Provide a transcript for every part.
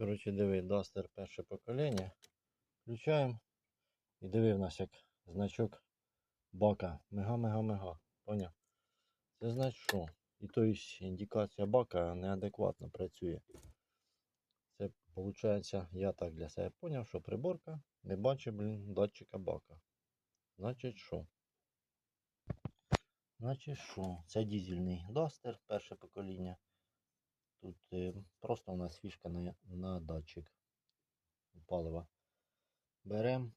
Коротше, диви, Duster перше покоління. Включаємо. І диви в нас як значок бака. Мега-мега-мега. Поняв? Це значить що? І то есть індикація бака неадекватно працює. Це виходить, я так для себе поняв, що приборка не бачить, блін, датчика бака. Значить що? Значить що? Це дізельний Duster, перше покоління. Тут е, просто у нас фішка на, на датчик палива. Беремо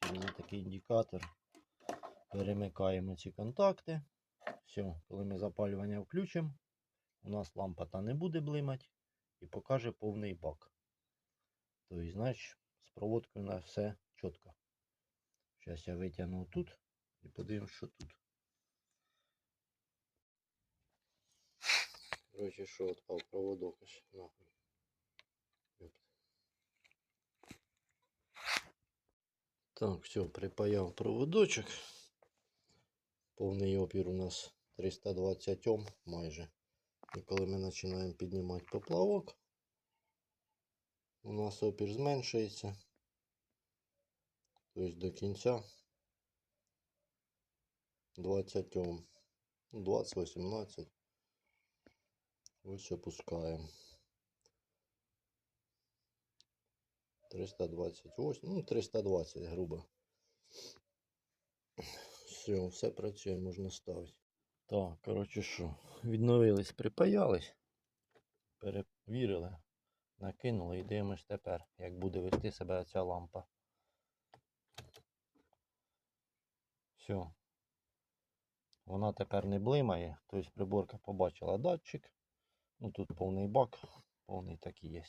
через такий індикатор, перемикаємо ці контакти. Все, коли ми запалювання включимо, у нас лампа та не буде блимати і покаже повний бак. Тобто, значить, з проводкою у нас все чітко. Зараз я витягну тут і подивимось, що тут. Короче, що отпав проводок аж нахуй. Так, все, припаяв проводочок. Повний опір у нас 320 Ом майже. І коли ми починаємо піднімати поплавок, у нас опір зменшується. Тобто до кінця 20 Ом. 20-18. Ось опускаємо. 328, ну 320 грубо. Все, все працює, можна ставити. Так, коротше що, відновились, припаялись, перевірили, накинули і дивимось тепер, як буде вести себе ця лампа. Все. Вона тепер не блимає, тобто приборка побачила датчик. Ну тут повний бак, повний так і є.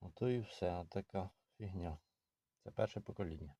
Ото і все, така фігня. Це перше покоління.